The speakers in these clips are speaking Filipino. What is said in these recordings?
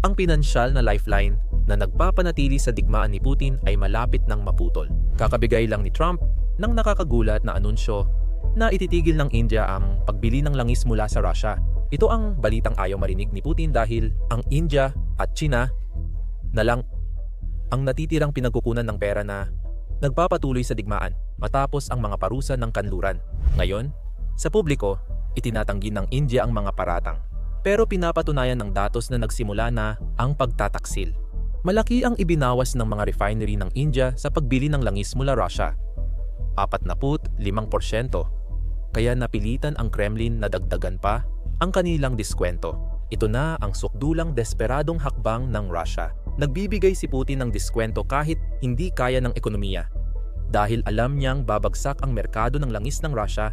Ang pinansyal na lifeline na nagpapanatili sa digmaan ni Putin ay malapit ng maputol. Kakabigay lang ni Trump ng nakakagulat na anunsyo na ititigil ng India ang pagbili ng langis mula sa Russia. Ito ang balitang ayaw marinig ni Putin dahil ang India at China na lang ang natitirang pinagkukunan ng pera na nagpapatuloy sa digmaan matapos ang mga parusa ng kanluran. Ngayon, sa publiko, itinatanggi ng India ang mga paratang. Pero pinapatunayan ng datos na nagsimula na ang pagtataksil. Malaki ang ibinawas ng mga refinery ng India sa pagbili ng langis mula Russia. 45%. Kaya napilitan ang Kremlin na dagdagan pa ang kanilang diskwento. Ito na ang sukdulang desperadong hakbang ng Russia. Nagbibigay si Putin ng diskwento kahit hindi kaya ng ekonomiya. Dahil alam niyang babagsak ang merkado ng langis ng Russia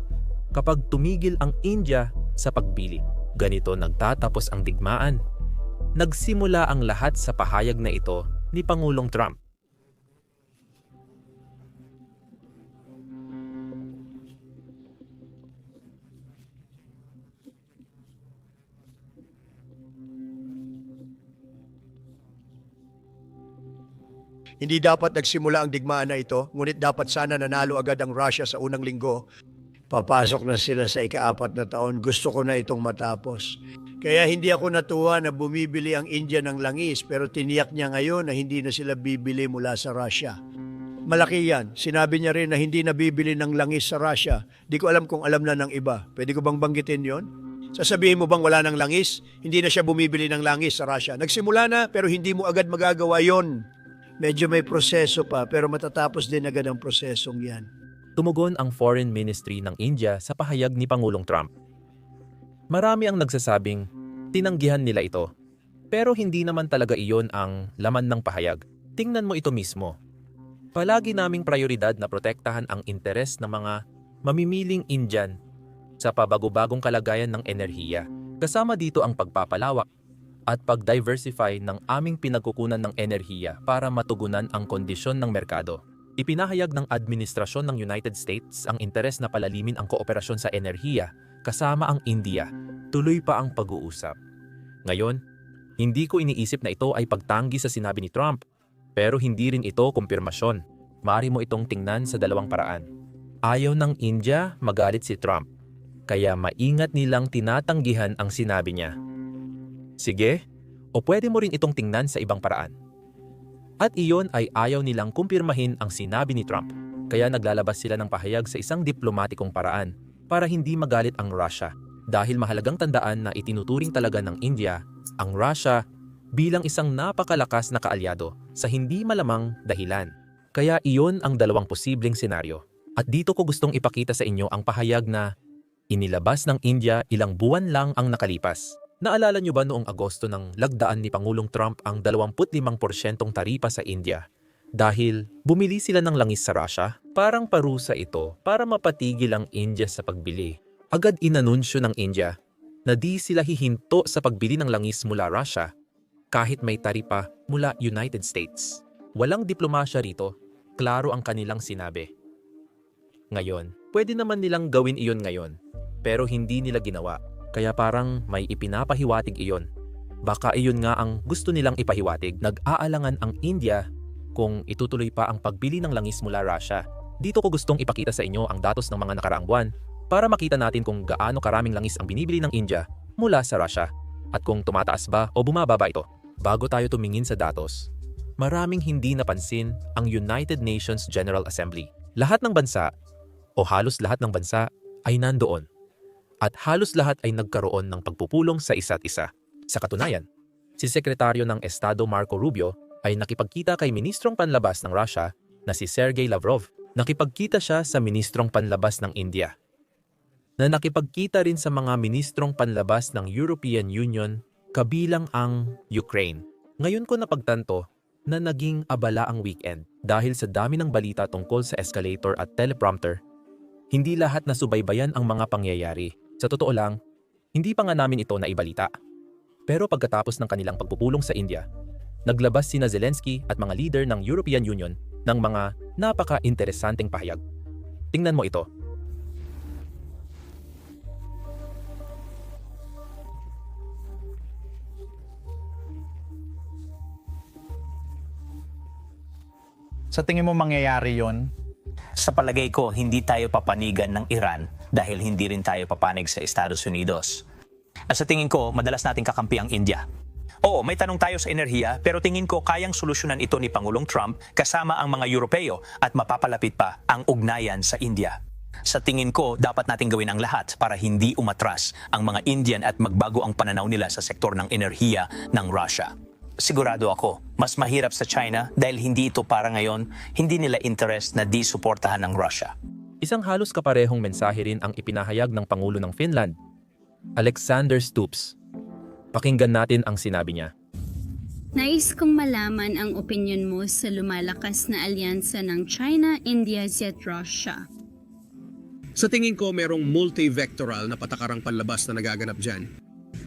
kapag tumigil ang India sa pagbili. Ganito nagtatapos ang digmaan. Nagsimula ang lahat sa pahayag na ito ni Pangulong Trump. Hindi dapat nagsimula ang digmaan na ito, ngunit dapat sana nanalo agad ang Russia sa unang linggo. Papasok na sila sa ikaapat na taon. Gusto ko na itong matapos. Kaya hindi ako natuwa na bumibili ang India ng langis pero tiniyak niya ngayon na hindi na sila bibili mula sa Russia. Malaki yan. Sinabi niya rin na hindi na bibili ng langis sa Russia. Di ko alam kung alam na ng iba. Pwede ko bang banggitin yon? Sasabihin mo bang wala ng langis? Hindi na siya bumibili ng langis sa Russia. Nagsimula na pero hindi mo agad magagawa yon. Medyo may proseso pa pero matatapos din agad ang prosesong yan. Tumugon ang Foreign Ministry ng India sa pahayag ni Pangulong Trump. Marami ang nagsasabing tinanggihan nila ito. Pero hindi naman talaga iyon ang laman ng pahayag. Tingnan mo ito mismo. Palagi naming prioridad na protektahan ang interes ng mga mamimiling Indian sa pabago-bagong kalagayan ng enerhiya. Kasama dito ang pagpapalawak at pag-diversify ng aming pinagkukunan ng enerhiya para matugunan ang kondisyon ng merkado. Ipinahayag ng administrasyon ng United States ang interes na palalimin ang kooperasyon sa enerhiya kasama ang India. Tuloy pa ang pag-uusap. Ngayon, hindi ko iniisip na ito ay pagtanggi sa sinabi ni Trump, pero hindi rin ito kumpirmasyon. Maaari mo itong tingnan sa dalawang paraan. Ayaw ng India magalit si Trump, kaya maingat nilang tinatanggihan ang sinabi niya. Sige, o pwede mo rin itong tingnan sa ibang paraan. At iyon ay ayaw nilang kumpirmahin ang sinabi ni Trump, kaya naglalabas sila ng pahayag sa isang diplomatikong paraan para hindi magalit ang Russia dahil mahalagang tandaan na itinuturing talaga ng India ang Russia bilang isang napakalakas na kaalyado sa hindi malamang dahilan. Kaya iyon ang dalawang posibleng senaryo. At dito ko gustong ipakita sa inyo ang pahayag na inilabas ng India ilang buwan lang ang nakalipas Naalala niyo ba noong Agosto ng lagdaan ni Pangulong Trump ang 25% taripa sa India? Dahil bumili sila ng langis sa Russia, parang parusa ito para mapatigil ang India sa pagbili. Agad inanunsyo ng India na di sila hihinto sa pagbili ng langis mula Russia kahit may taripa mula United States. Walang diplomasya rito, klaro ang kanilang sinabi. Ngayon, pwede naman nilang gawin iyon ngayon, pero hindi nila ginawa kaya parang may ipinapahiwatig iyon. Baka iyon nga ang gusto nilang ipahiwatig. Nag-aalangan ang India kung itutuloy pa ang pagbili ng langis mula Russia. Dito ko gustong ipakita sa inyo ang datos ng mga nakaraang buwan para makita natin kung gaano karaming langis ang binibili ng India mula sa Russia at kung tumataas ba o bumababa ito. Bago tayo tumingin sa datos, maraming hindi napansin ang United Nations General Assembly. Lahat ng bansa o halos lahat ng bansa ay nandoon at halos lahat ay nagkaroon ng pagpupulong sa isa't isa. Sa katunayan, si Sekretaryo ng Estado Marco Rubio ay nakipagkita kay Ministrong Panlabas ng Russia na si Sergey Lavrov. Nakipagkita siya sa Ministrong Panlabas ng India na nakipagkita rin sa mga Ministrong Panlabas ng European Union kabilang ang Ukraine. Ngayon ko napagtanto na naging abala ang weekend dahil sa dami ng balita tungkol sa escalator at teleprompter. Hindi lahat nasubaybayan ang mga pangyayari sa totoo lang, hindi pa nga namin ito naibalita. Pero pagkatapos ng kanilang pagpupulong sa India, naglabas sina Zelensky at mga leader ng European Union ng mga napaka-interesanteng pahayag. Tingnan mo ito. Sa tingin mo mangyayari yon? Sa palagay ko, hindi tayo papanigan ng Iran dahil hindi rin tayo papanig sa Estados Unidos. At sa tingin ko, madalas nating kakampi ang India. Oo, may tanong tayo sa enerhiya, pero tingin ko kayang solusyonan ito ni Pangulong Trump kasama ang mga Europeo at mapapalapit pa ang ugnayan sa India. Sa tingin ko, dapat nating gawin ang lahat para hindi umatras ang mga Indian at magbago ang pananaw nila sa sektor ng enerhiya ng Russia. Sigurado ako, mas mahirap sa China dahil hindi ito para ngayon, hindi nila interest na di suportahan ng Russia. Isang halos kaparehong mensahe rin ang ipinahayag ng Pangulo ng Finland, Alexander Stoops. Pakinggan natin ang sinabi niya. Nais kong malaman ang opinion mo sa lumalakas na alyansa ng China, India at Russia. Sa tingin ko, merong multi-vectoral na patakarang panlabas na nagaganap dyan.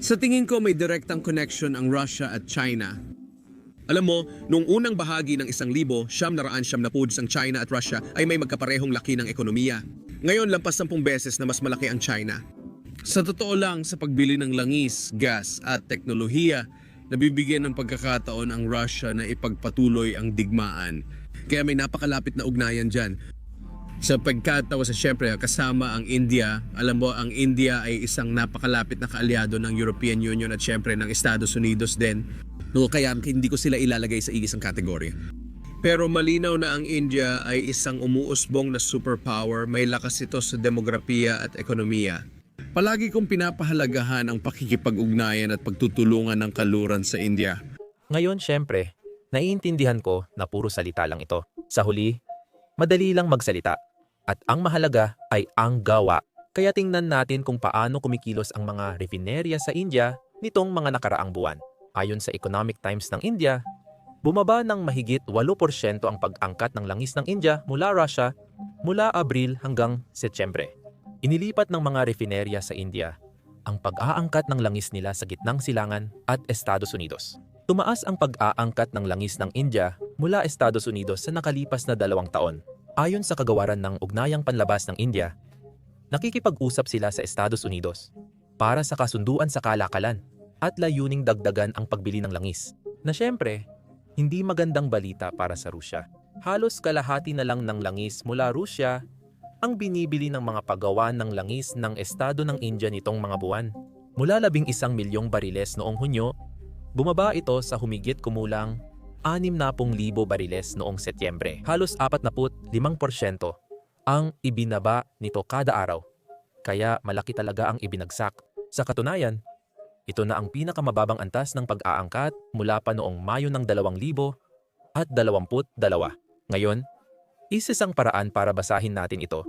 Sa tingin ko, may direktang connection ang Russia at China. Alam mo, nung unang bahagi ng isang libo, siyam na raan siyam na puds ang China at Russia ay may magkaparehong laki ng ekonomiya. Ngayon, lampas sampung beses na mas malaki ang China. Sa totoo lang, sa pagbili ng langis, gas at teknolohiya, nabibigyan ng pagkakataon ang Russia na ipagpatuloy ang digmaan. Kaya may napakalapit na ugnayan dyan. Sa pagkatawa sa syempre kasama ang India, alam mo ang India ay isang napakalapit na kaalyado ng European Union at syempre ng Estados Unidos din. No, kaya hindi ko sila ilalagay sa isang kategorya. Pero malinaw na ang India ay isang umuusbong na superpower, may lakas ito sa demografiya at ekonomiya. Palagi kong pinapahalagahan ang pakikipag-ugnayan at pagtutulungan ng kaluran sa India. Ngayon, syempre, naiintindihan ko na puro salita lang ito. Sa huli, madali lang magsalita. At ang mahalaga ay ang gawa. Kaya tingnan natin kung paano kumikilos ang mga refinerya sa India nitong mga nakaraang buwan. Ayon sa Economic Times ng India, bumaba ng mahigit 8% ang pag-angkat ng langis ng India mula Russia mula Abril hanggang Setyembre. Inilipat ng mga refinerya sa India ang pag-aangkat ng langis nila sa gitnang silangan at Estados Unidos. Tumaas ang pag-aangkat ng langis ng India mula Estados Unidos sa nakalipas na dalawang taon. Ayon sa kagawaran ng Ugnayang Panlabas ng India, nakikipag-usap sila sa Estados Unidos para sa kasunduan sa kalakalan at layuning dagdagan ang pagbili ng langis. Na syempre, hindi magandang balita para sa Rusya. Halos kalahati na lang ng langis mula Rusya ang binibili ng mga paggawa ng langis ng estado ng India nitong mga buwan. Mula labing isang milyong bariles noong Hunyo, bumaba ito sa humigit kumulang 60,000 bariles noong Setyembre. Halos 45% ang ibinaba nito kada araw. Kaya malaki talaga ang ibinagsak. Sa katunayan, ito na ang pinakamababang antas ng pag-aangkat mula pa noong Mayo ng 2000 at 22. Ngayon, isisang paraan para basahin natin ito.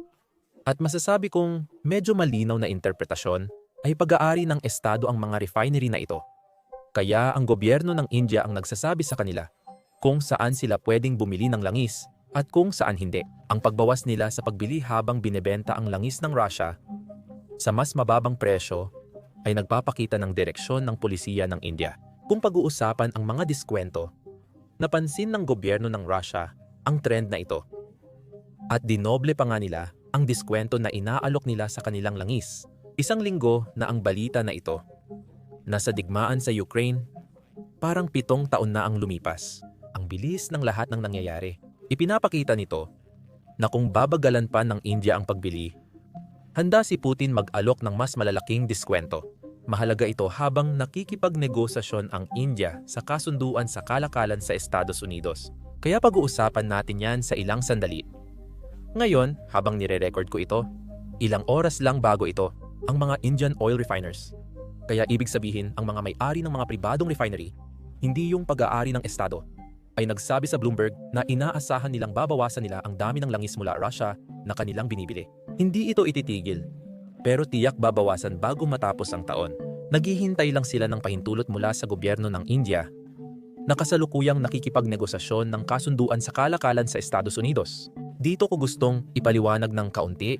At masasabi kong medyo malinaw na interpretasyon ay pag-aari ng Estado ang mga refinery na ito. Kaya ang gobyerno ng India ang nagsasabi sa kanila kung saan sila pwedeng bumili ng langis at kung saan hindi. Ang pagbawas nila sa pagbili habang binebenta ang langis ng Russia sa mas mababang presyo ay nagpapakita ng direksyon ng polisiya ng India. Kung pag-uusapan ang mga diskwento, napansin ng gobyerno ng Russia ang trend na ito. At dinoble pa nga nila ang diskwento na inaalok nila sa kanilang langis. Isang linggo na ang balita na ito. Nasa digmaan sa Ukraine, parang pitong taon na ang lumipas. Ang bilis ng lahat ng nangyayari. Ipinapakita nito na kung babagalan pa ng India ang pagbili, handa si Putin mag-alok ng mas malalaking diskwento. Mahalaga ito habang nakikipagnegosasyon ang India sa kasunduan sa kalakalan sa Estados Unidos. Kaya pag-uusapan natin yan sa ilang sandali. Ngayon, habang nire-record ko ito, ilang oras lang bago ito, ang mga Indian oil refiners. Kaya ibig sabihin, ang mga may-ari ng mga pribadong refinery, hindi yung pag-aari ng Estado, ay nagsabi sa Bloomberg na inaasahan nilang babawasan nila ang dami ng langis mula Russia na kanilang binibili. Hindi ito ititigil, pero tiyak babawasan bago matapos ang taon. Naghihintay lang sila ng pahintulot mula sa gobyerno ng India na kasalukuyang nakikipagnegosasyon ng kasunduan sa kalakalan sa Estados Unidos. Dito ko gustong ipaliwanag ng kaunti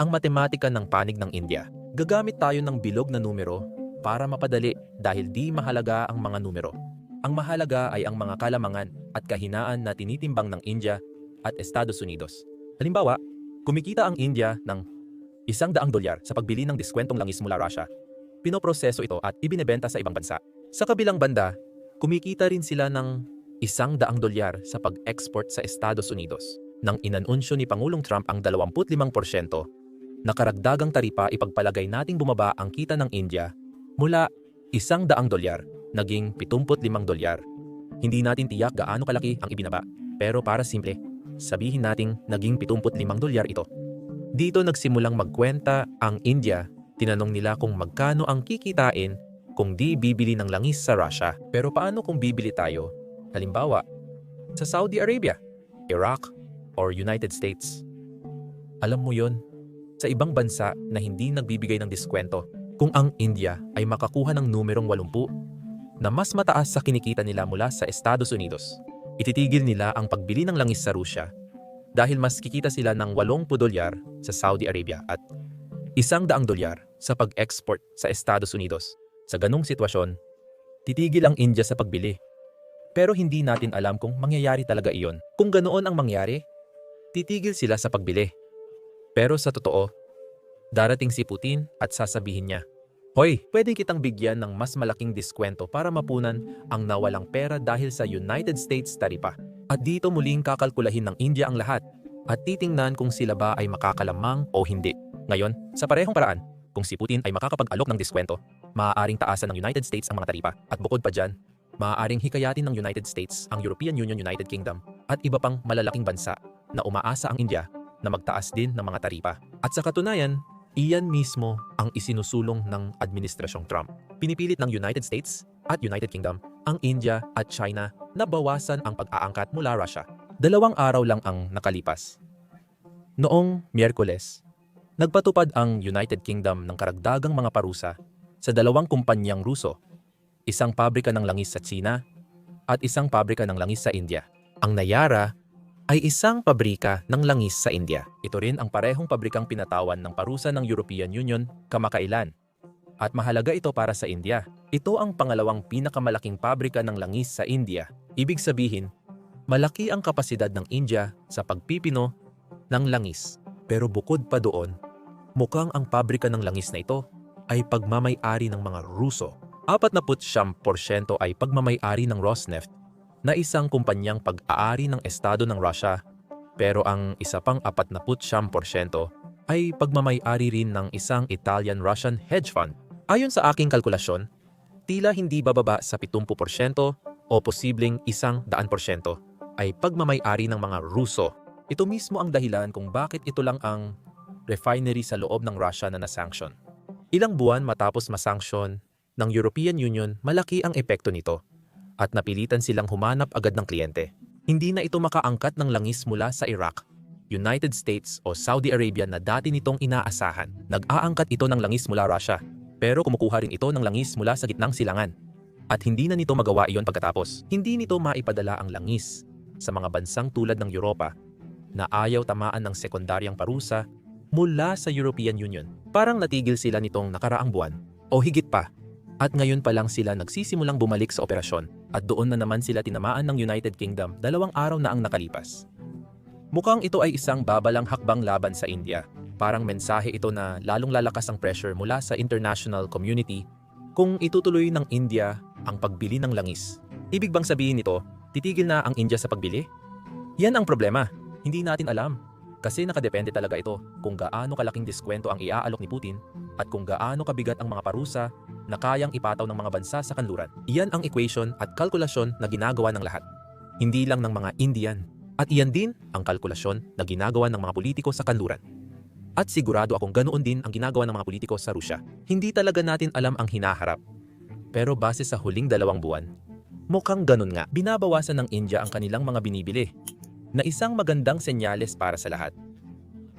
ang matematika ng panig ng India. Gagamit tayo ng bilog na numero para mapadali dahil di mahalaga ang mga numero. Ang mahalaga ay ang mga kalamangan at kahinaan na tinitimbang ng India at Estados Unidos. Halimbawa, kumikita ang India ng isang daang dolyar sa pagbili ng diskwentong langis mula Russia. Pinoproseso ito at ibinebenta sa ibang bansa. Sa kabilang banda, kumikita rin sila ng isang daang dolyar sa pag-export sa Estados Unidos. Nang inanunsyo ni Pangulong Trump ang 25%, na karagdagang taripa ipagpalagay nating bumaba ang kita ng India mula isang daang dolyar naging 75 dolyar. Hindi natin tiyak gaano kalaki ang ibinaba, pero para simple, sabihin nating naging 75 dolyar ito. Dito nagsimulang magkwenta ang India, tinanong nila kung magkano ang kikitain kung di bibili ng langis sa Russia. Pero paano kung bibili tayo, halimbawa, sa Saudi Arabia, Iraq, or United States? Alam mo yon, sa ibang bansa na hindi nagbibigay ng diskwento, kung ang India ay makakuha ng numerong 80 na mas mataas sa kinikita nila mula sa Estados Unidos, ititigil nila ang pagbili ng langis sa Russia dahil mas kikita sila ng 80 dolyar sa Saudi Arabia at isang daang dolyar sa pag-export sa Estados Unidos. Sa ganong sitwasyon, titigil ang India sa pagbili. Pero hindi natin alam kung mangyayari talaga iyon. Kung ganoon ang mangyari, titigil sila sa pagbili. Pero sa totoo, darating si Putin at sasabihin niya, Hoy, pwede kitang bigyan ng mas malaking diskwento para mapunan ang nawalang pera dahil sa United States taripa. At dito muling kakalkulahin ng India ang lahat at titingnan kung sila ba ay makakalamang o hindi. Ngayon, sa parehong paraan, kung si Putin ay makakapag-alok ng diskwento, maaaring taasan ng United States ang mga taripa. At bukod pa dyan, maaaring hikayatin ng United States ang European Union United Kingdom at iba pang malalaking bansa na umaasa ang India na magtaas din ng mga taripa. At sa katunayan, iyan mismo ang isinusulong ng Administrasyong Trump. Pinipilit ng United States at United Kingdom ang India at China na bawasan ang pag-aangkat mula Russia. Dalawang araw lang ang nakalipas. Noong Miyerkules, nagpatupad ang United Kingdom ng karagdagang mga parusa sa dalawang kumpanyang Ruso, isang pabrika ng langis sa China at isang pabrika ng langis sa India. Ang Nayara ay isang pabrika ng langis sa India. Ito rin ang parehong pabrikang pinatawan ng parusa ng European Union kamakailan. At mahalaga ito para sa India. Ito ang pangalawang pinakamalaking pabrika ng langis sa India. Ibig sabihin, malaki ang kapasidad ng India sa pagpipino ng langis. Pero bukod pa doon, mukhang ang pabrika ng langis na ito ay pagmamay-ari ng mga Ruso. 49% ay pagmamay-ari ng Rosneft na isang kumpanyang pag-aari ng Estado ng Russia pero ang isa pang 49% ay pagmamay-ari rin ng isang Italian-Russian hedge fund. Ayon sa aking kalkulasyon, tila hindi bababa sa 70% o posibleng isang daan porsyento ay pagmamay-ari ng mga Ruso. Ito mismo ang dahilan kung bakit ito lang ang refinery sa loob ng Russia na nasanction. Ilang buwan matapos masanction ng European Union, malaki ang epekto nito at napilitan silang humanap agad ng kliyente. Hindi na ito makaangkat ng langis mula sa Iraq, United States o Saudi Arabia na dati nitong inaasahan. Nag-aangkat ito ng langis mula Russia, pero kumukuha rin ito ng langis mula sa gitnang silangan. At hindi na nito magawa iyon pagkatapos. Hindi nito maipadala ang langis sa mga bansang tulad ng Europa na ayaw tamaan ng sekundaryang parusa mula sa European Union. Parang natigil sila nitong nakaraang buwan o higit pa at ngayon pa lang sila nagsisimulang bumalik sa operasyon at doon na naman sila tinamaan ng United Kingdom dalawang araw na ang nakalipas. Mukhang ito ay isang babalang hakbang laban sa India. Parang mensahe ito na lalong lalakas ang pressure mula sa international community kung itutuloy ng India ang pagbili ng langis. Ibig bang sabihin nito, titigil na ang India sa pagbili? Yan ang problema. Hindi natin alam. Kasi nakadepende talaga ito kung gaano kalaking diskwento ang iaalok ni Putin at kung gaano kabigat ang mga parusa na kayang ipataw ng mga bansa sa kanluran. Iyan ang equation at kalkulasyon na ginagawa ng lahat. Hindi lang ng mga Indian. At iyan din ang kalkulasyon na ginagawa ng mga politiko sa kanluran. At sigurado akong ganoon din ang ginagawa ng mga politiko sa Rusya. Hindi talaga natin alam ang hinaharap. Pero base sa huling dalawang buwan, mukhang ganun nga. Binabawasan ng India ang kanilang mga binibili na isang magandang senyales para sa lahat.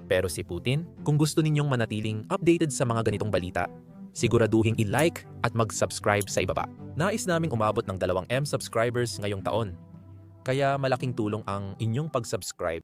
Pero si Putin, kung gusto ninyong manatiling updated sa mga ganitong balita, siguraduhin i-like at mag-subscribe sa ibaba. Nais naming umabot ng 2M subscribers ngayong taon. Kaya malaking tulong ang inyong pag-subscribe